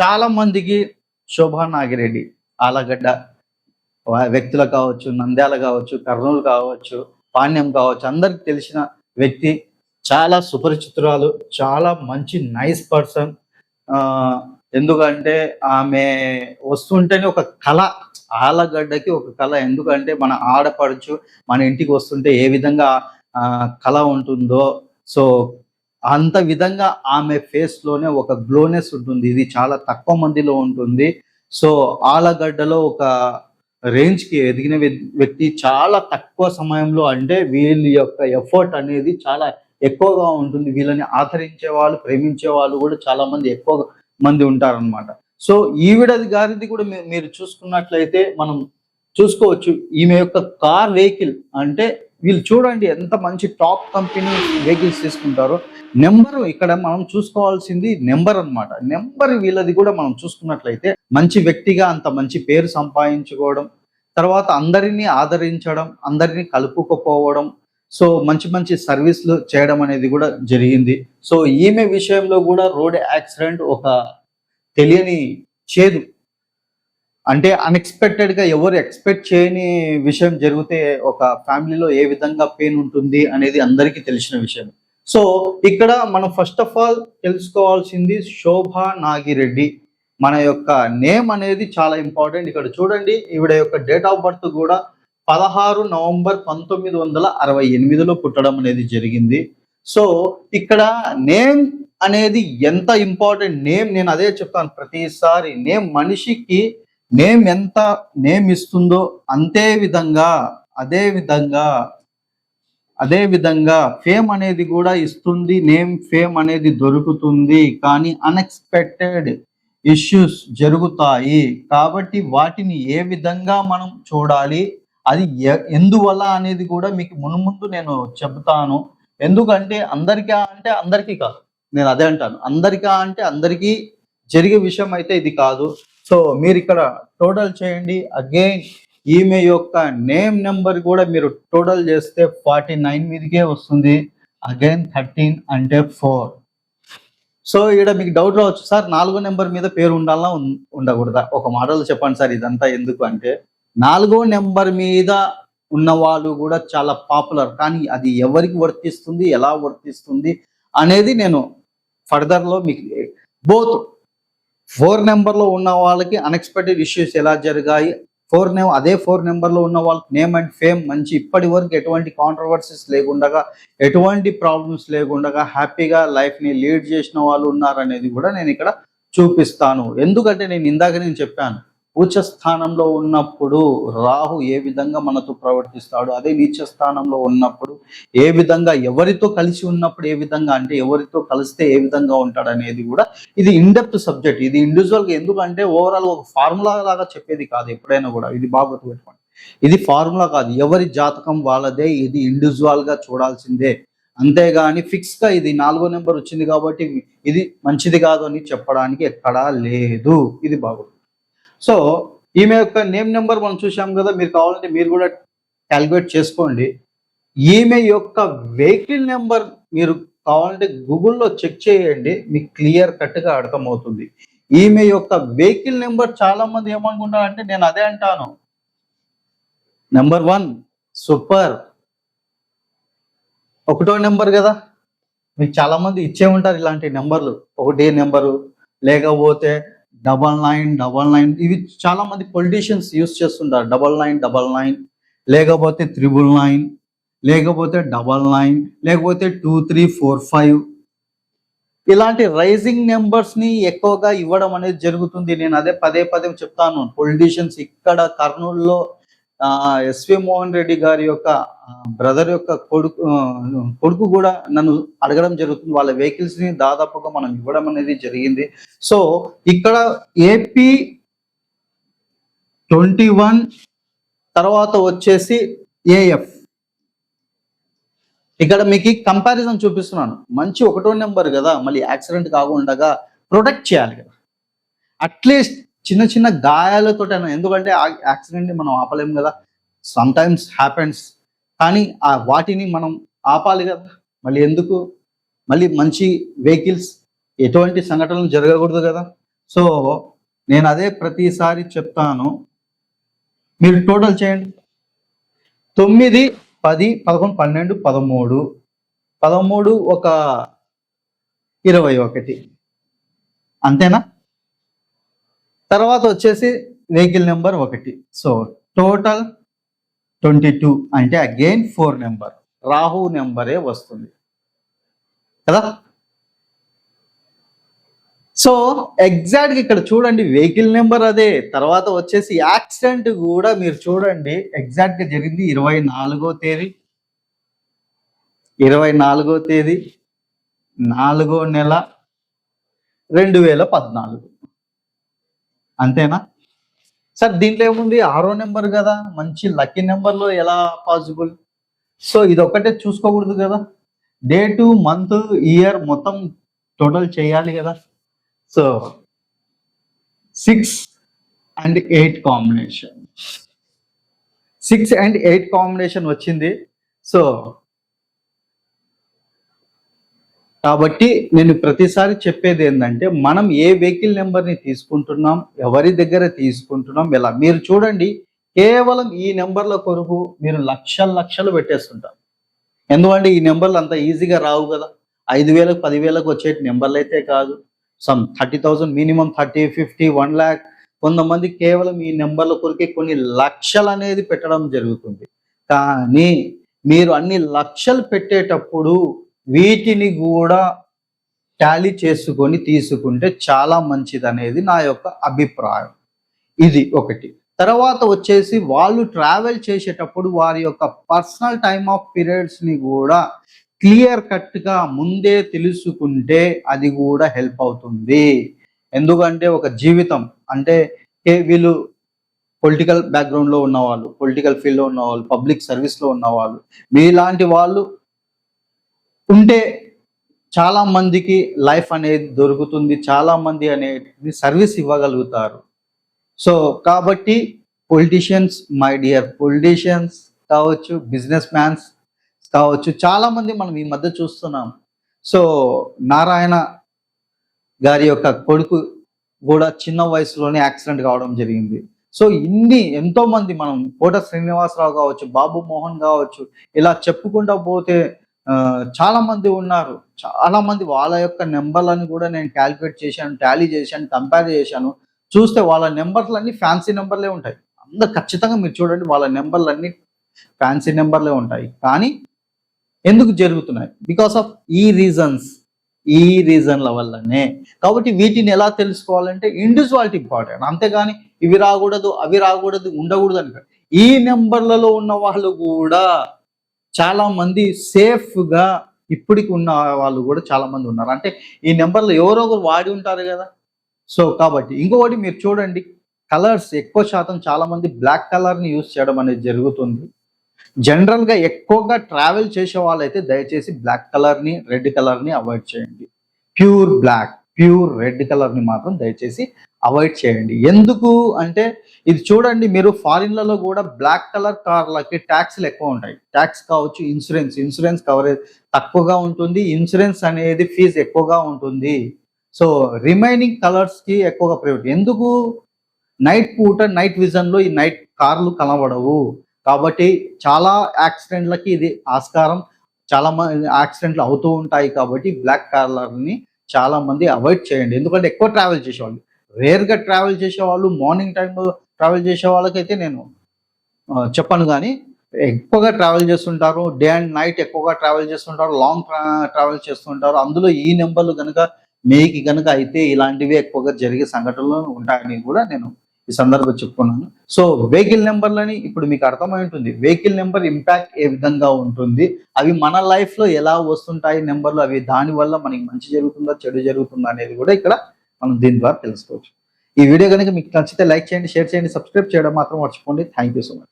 చాలా మందికి శోభా నాగిరెడ్డి ఆలగడ్డ వ్యక్తులు కావచ్చు నంద్యాల కావచ్చు కర్నూలు కావచ్చు పాణ్యం కావచ్చు అందరికి తెలిసిన వ్యక్తి చాలా సుపరిచితురాలు చాలా మంచి నైస్ పర్సన్. ఎందుకంటే ఆమె వస్తుంటేనే ఒక కళ ఆలగడ్డకి ఒక కళ. ఎందుకంటే మన ఆడపడుచు మన ఇంటికి వస్తుంటే ఏ విధంగా ఆ, కళ ఉంటుందో సో అంత విధంగా ఆమె ఫేస్లోనే ఒక గ్లోనెస్ ఉంటుంది. ఇది చాలా తక్కువ మందిలో ఉంటుంది. సో ఆలగడ్డలో ఒక రేంజ్కి ఎదిగిన వ్యక్తి చాలా తక్కువ సమయంలో అంటే వీళ్ళ యొక్క ఎఫర్ట్ అనేది చాలా ఎక్కువగా ఉంటుంది. వీళ్ళని ఆదరించే వాళ్ళు ప్రేమించే వాళ్ళు కూడా చాలా మంది ఎక్కువ మంది ఉంటారన్నమాట. సో ఈవిడ గారిది కూడా మీరు చూసుకున్నట్లయితే మనం చూసుకోవచ్చు. ఈమె యొక్క కార్ వెహికల్ అంటే వీళ్ళు చూడండి ఎంత మంచి టాప్ కంపెనీ వెహికల్స్ తీసుకుంటారో. నెంబర్ ఇక్కడ మనం చూసుకోవాల్సింది నెంబర్ అన్నమాట. నెంబర్ వీళ్ళది కూడా మనం చూసుకున్నట్లయితే మంచి వ్యక్తిగా అంత మంచి పేరు సంపాదించుకోవడం తర్వాత అందరినీ ఆదరించడం అందరినీ కలుపుకోపోవడం సో మంచి మంచి సర్వీసులు చేయడం అనేది కూడా జరిగింది. సో ఈమె విషయంలో కూడా రోడ్ యాక్సిడెంట్ ఒక తెలియని చేదు. అంటే అన్ఎక్స్పెక్టెడ్గా ఎవరు ఎక్స్పెక్ట్ చేయని విషయం జరిగితే ఒక ఫ్యామిలీలో ఏ విధంగా పెయిన్ ఉంటుంది అనేది అందరికీ తెలిసిన విషయం. సో ఇక్కడ మనం ఫస్ట్ ఆఫ్ ఆల్ తెలుసుకోవాల్సింది శోభ నాగిరెడ్డి. మన యొక్క నేమ్ అనేది చాలా ఇంపార్టెంట్ ఇక్కడ చూడండి ఈవిడ యొక్క డేట్ ఆఫ్ బర్త్ కూడా పదహారు నవంబర్ పంతొమ్మిది వందల అరవై ఎనిమిదిలో పుట్టడం అనేది జరిగింది. సో ఇక్కడ నేమ్ అనేది ఎంత ఇంపార్టెంట్ నేమ్ నేను అదే చెప్తాను. ప్రతిసారి నేమ్ మనిషికి నేమ్ ఎంత నేమ్ ఇస్తుందో అంతే విధంగా అదే విధంగా అదే విధంగా ఫేమ్ అనేది కూడా ఇస్తుంది నేమ్ ఫేమ్ అనేది దొరుకుతుంది. కానీ అన్ఎక్స్పెక్టెడ్ ఇష్యూస్ జరుగుతాయి. కాబట్టి వాటిని ఏ విధంగా మనం చూడాలి అది ఎందువల్ల అనేది కూడా మీకు మునుముందు నేను చెబుతాను. ఎందుకంటే అందరికీ అంటే అందరికీ కాదు. నేను అదే అంటాను. అందరికా అంటే అందరికీ జరిగే విషయం అయితే ఇది కాదు. సో మీరు ఇక్కడ టోటల్ చేయండి. అగైన్ ఈమె యొక్క నేమ్ నెంబర్ కూడా మీరు టోటల్ చేస్తే ఫార్టీ నైన్ మీదకే వస్తుంది. అగైన్ థర్టీన్ అంటే ఫోర్. సో ఇక్కడ మీకు డౌట్ రావచ్చు సార్ నాలుగో నెంబర్ మీద పేరు ఉండాలా ఉండకూడదా? ఒక మాటలో చెప్పండి సార్ ఇదంతా ఎందుకు అంటే నాలుగో నెంబర్ మీద ఉన్న వాళ్ళు కూడా చాలా పాపులర్ కానీ అది ఎవరికి వర్తిస్తుంది ఎలా వర్తిస్తుంది అనేది నేను ఫర్దర్లో మీకు బోత్ ఫోర్ నెంబర్లో ఉన్న వాళ్ళకి అన్ఎక్స్పెక్టెడ్ ఇష్యూస్ ఎలా జరిగాయి? ఫోర్ నేమ్ అదే ఫోర్ నెంబర్లో ఉన్న వాళ్ళకి నేమ్ అండ్ ఫేమ్ మంచి ఇప్పటి వరకు ఎటువంటి కాంట్రవర్సీస్ లేకుండా ఎటువంటి ప్రాబ్లమ్స్ లేకుండా హ్యాపీగా లైఫ్ని లీడ్ చేసిన వాళ్ళు ఉన్నారనేది కూడా నేను ఇక్కడ చూపిస్తాను. ఎందుకంటే నేను ఇందాక నేను చెప్పాను ఉచ్చ స్థానంలో ఉన్నప్పుడు రాహు ఏ విధంగా మనతో ప్రవర్తిస్తాడు అదే నీచ స్థానంలో ఉన్నప్పుడు ఏ విధంగా ఎవరితో కలిసి ఉన్నప్పుడు ఏ విధంగా అంటే ఎవరితో కలిస్తే ఏ విధంగా ఉంటాడు అనేది కూడా ఇది ఇండెప్త్ సబ్జెక్ట్ ఇది ఇండివిజువల్గా ఎందుకంటే ఓవరాల్ ఒక ఫార్ములా లాగా చెప్పేది కాదు ఎప్పుడైనా కూడా. ఇది బాగా గుర్తుపెట్టుకోండి ఇది ఫార్ములా కాదు. ఎవరి జాతకం వాళ్ళదే ఇది ఇండివిజువల్గా చూడాల్సిందే. అంతేగాని ఫిక్స్గా ఇది నాలుగో నెంబర్ వచ్చింది కాబట్టి ఇది మంచిది కాదు అని చెప్పడానికి ఎక్కడా లేదు. ఇది బాగుంది సో ఈమె యొక్క నేమ్ నెంబర్ మనం చూసాం కదా మీరు కావాలంటే మీరు కూడా క్యాలిక్యులేట్ చేసుకోండి. ఈమె యొక్క వెహికల్ నెంబర్ మీరు కావాలంటే గూగుల్లో చెక్ చేయండి మీకు క్లియర్ కట్గా అర్థమవుతుంది. ఈమె యొక్క వెహికల్ నెంబర్ చాలా మంది నేను అదే అంటాను. Number one super. ఒకటో నెంబర్ కదా. మీకు చాలా మంది ఇచ్చే ఉంటారు ఇలాంటి నెంబర్లు. ఒకటి నెంబరు. లేకపోతే డబల్ నైన్ డబల్ నైన్. ఇవి చాలా మంది పొలిటీషియన్స్ యూస్ చేస్తుంటారు. Double nine double nine. లేకపోతే త్రిబుల్ నైన్. లేకపోతే డబల్ నైన్. లేకపోతే టూ త్రీ ఫోర్ ఫైవ్. ఇలాంటి రైజింగ్ నెంబర్స్ని ఎక్కువగా ఇవ్వడం అనేది జరుగుతుంది. నేను అదే పదే పదే చెప్తాను. పొలిటీషియన్స్ ఇక్కడ కర్నూలులో ఎస్వి మోహన్ రెడ్డి గారి యొక్క బ్రదర్ యొక్క కొడుకు కొడుకు కూడా నన్ను అడగడం జరుగుతుంది. వాళ్ళ వెహికల్స్ని దాదాపుగా మనం ఇవ్వడం అనేది జరిగింది. సో ఇక్కడ ఏపీ ట్వంటీ వన్ తర్వాత వచ్చేసి ఏఎఫ్. ఇక్కడ మీకు కంపారిజన్ చూపిస్తున్నాను. మంచి ఒకటో నెంబర్ కదా మళ్ళీ యాక్సిడెంట్ కాకుండా ప్రొటెక్ట్ చేయాలి కదా. అట్లీస్ట్ చిన్న చిన్న గాయాలతో ఎందుకంటే యాక్సిడెంట్ని మనం ఆపలేం కదా. సమ్ టైమ్స్ హ్యాపెన్స్ కానీ ఆ వాటిని మనం ఆపాలి కదా. మళ్ళీ ఎందుకు? మళ్ళీ మంచి వెహికల్స్ ఎటువంటి సంఘటనలు జరగకూడదు కదా. సో నేను అదే ప్రతిసారి చెప్తాను. మీరు టోటల్ చేయండి. తొమ్మిది పది పదకొండు పన్నెండు పదమూడు. పదమూడు ఒక ఇరవై ఒకటి. అంతేనా? తర్వాత వచ్చేసి వెహికల్ నెంబర్ ఒకటి. సో టోటల్ ట్వంటీ టూ అంటే అగైన్ ఫోర్ నెంబర్. రాహు నెంబరే వస్తుంది. కదా? సో ఎగ్జాక్ట్గా ఇక్కడ చూడండి వెహికల్ నెంబర్ అదే. తర్వాత వచ్చేసి యాక్సిడెంట్ కూడా మీరు చూడండి. ఎగ్జాక్ట్గా జరిగింది ఇరవై నాలుగో తేదీ. ఇరవై నాలుగో తేదీ నాలుగో నెల రెండు వేల పద్నాలుగు. అంతేనా? సార్ దీంట్లో ఏముంది? ఆరో నెంబర్ కదా. మంచి లక్కీ నెంబర్లో ఎలా పాసిబుల్? సో ఇది ఒక్కటే చూసుకోకూడదు కదా. డేటు మంత్ ఇయర్ మొత్తం టోటల్ చేయాలి కదా. So six and eight combination. Six and eight combination వచ్చింది. సో కాబట్టి నేను ప్రతిసారి చెప్పేది ఏంటంటే మనం ఏ వెహికల్ నెంబర్ని తీసుకుంటున్నాం ఎవరి దగ్గర తీసుకుంటున్నాం ఎలా మీరు చూడండి కేవలం ఈ నెంబర్ల కొరకు మీరు లక్షలు లక్షలు పెట్టేస్తుంటారు. ఎందుకంటే ఈ నెంబర్లు అంత ఈజీగా రావు కదా. ఐదు వేలకు పదివేలకు వచ్చే నెంబర్లు అయితే కాదు. Some thirty thousand minimum thirty fifty one lakh. కొంతమంది కేవలం ఈ నెంబర్ల కొరకే కొన్ని లక్షలు అనేది పెట్టడం జరుగుతుంది. కానీ మీరు అన్ని లక్షలు పెట్టేటప్పుడు వీటిని కూడా టాలీ చేసుకొని తీసుకుంటే చాలా మంచిది అనేది నా యొక్క అభిప్రాయం. ఇది ఒకటి. తర్వాత వచ్చేసి వాళ్ళు ట్రావెల్ చేసేటప్పుడు వారి యొక్క పర్సనల్ టైమ్ ఆఫ్ పీరియడ్స్ని కూడా క్లియర్ కట్గా ముందే తెలుసుకుంటే అది కూడా హెల్ప్ అవుతుంది. ఎందుకంటే ఒక జీవితం అంటే వీళ్ళు పొలిటికల్ బ్యాక్గ్రౌండ్లో ఉన్నవాళ్ళు పొలిటికల్ ఫీల్డ్లో ఉన్నవాళ్ళు పబ్లిక్ సర్వీస్లో ఉన్నవాళ్ళు మీలాంటి వాళ్ళు ఉంటే చాలా మందికి లైఫ్ అనేది దొరుకుతుంది చాలా మంది అనేది సర్వీస్ ఇవ్వగలుగుతారు. సో కాబట్టి పొలిటీషియన్స్ మై డియర్ పొలిటీషియన్స్ కావచ్చు బిజినెస్ మ్యాన్స్ కావచ్చు చాలా మంది మనం ఈ మధ్య చూస్తున్నాం. సో నారాయణ గారి యొక్క కొడుకు కూడా చిన్న వయసులోనే యాక్సిడెంట్ కావడం జరిగింది. సో ఇన్ని ఎంతో మంది మనం కోట శ్రీనివాసరావు కావచ్చు బాబు మోహన్ కావచ్చు ఇలా చెప్పుకుంటా పోతే చాలా మంది ఉన్నారు. చాలా మంది వాళ్ళ యొక్క నెంబర్లను కూడా నేను క్యాలిక్యులేట్ చేశాను టాలీ చేశాను కంపేర్ చేశాను. చూస్తే వాళ్ళ నెంబర్లు ఫ్యాన్సీ నెంబర్లే ఉంటాయి. అందరు ఖచ్చితంగా మీరు చూడండి వాళ్ళ నెంబర్లు ఫ్యాన్సీ నెంబర్లే ఉంటాయి. కానీ ఎందుకు జరుగుతున్నాయి? బికాస్ ఆఫ్ ఈ రీజన్స్ ఈ రీజన్ల వల్లనే. కాబట్టి వీటిని ఎలా తెలుసుకోవాలంటే ఇండివిజువాలిటీ ఇంపార్టెంట్ అంతేగాని ఇవి రాకూడదు అవి రాకూడదు ఉండకూడదు అని ఈ నెంబర్లలో ఉన్న వాళ్ళు కూడా చాలా మంది సేఫ్గా ఇప్పటికి ఉన్న వాళ్ళు కూడా చాలా మంది ఉన్నారు. అంటే ఈ నెంబర్లో ఎవరో ఒకరు వాడి ఉంటారు కదా. సో కాబట్టి ఇంకొకటి మీరు చూడండి కలర్స్ ఎక్కువ శాతం చాలా మంది బ్లాక్ కలర్ని యూస్ చేయడం అనేది జరుగుతుంది. జనరల్గా ఎక్కువగా ట్రావెల్ చేసే వాళ్ళైతే దయచేసి బ్లాక్ కలర్ని రెడ్ కలర్ని అవాయిడ్ చేయండి. ప్యూర్ బ్లాక్ ప్యూర్ రెడ్ కలర్ని మాత్రం దయచేసి అవాయిడ్ చేయండి. ఎందుకు అంటే ఇది చూడండి మీరు ఫారిన్లలో కూడా బ్లాక్ కలర్ కార్లకి ట్యాక్స్లు ఎక్కువ ఉంటాయి. ట్యాక్స్ కావచ్చు ఇన్సూరెన్స్. ఇన్సూరెన్స్ కవరేజ్ తక్కువగా ఉంటుంది. ఇన్సూరెన్స్ అనేది ఫీజు ఎక్కువగా ఉంటుంది. సో రిమైనింగ్ కలర్స్కి ఎక్కువగా ప్రైవేట్ ఎందుకు? నైట్ పూట నైట్ విజన్లో ఈ నైట్ కార్లు కనబడవు. కాబట్టి చాలా యాక్సిడెంట్లకి ఇది ఆస్కారం. చాలా మంది యాక్సిడెంట్లు అవుతూ ఉంటాయి కాబట్టి బ్లాక్ కార్లర్ని చాలా మంది అవాయిడ్ చేయండి. ఎందుకంటే ఎక్కువ ట్రావెల్ చేసేవాళ్ళు. రేర్గా ట్రావెల్ చేసేవాళ్ళు మార్నింగ్ టైంలో ట్రావెల్ చేసే వాళ్ళకైతే నేను చెప్పను కానీ ఎక్కువగా ట్రావెల్ చేస్తుంటారు డే అండ్ నైట్ ఎక్కువగా ట్రావెల్ చేస్తుంటారు లాంగ్ ట్రావెల్ చేస్తుంటారు. అందులో ఈ నెంబర్లు కనుక మీకు కనుక అయితే ఇలాంటివి ఎక్కువగా జరిగే సంఘటనలు ఉంటాయని కూడా నేను ఈ సందర్భం చెప్పుకున్నాను. సో వెహికల్ నెంబర్లని ఇప్పుడు మీకు అర్థమై ఉంటుంది. వెహికల్ నెంబర్ ఇంపాక్ట్ ఏ విధంగా ఉంటుంది? అవి మన లైఫ్లో ఎలా వస్తుంటాయి నెంబర్లు? అవి దానివల్ల మనకి మంచి జరుగుతుందా చెడు జరుగుతుందా అనేది కూడా ఇక్కడ మనం దీని ద్వారా తెలుసుకోవచ్చు. ఈ వీడియో కనుక మీకు నచ్చితే లైక్ చేయండి షేర్ చేయండి సబ్స్క్రైబ్ చేయడం మాత్రం మర్చిపోండి. Thank you so much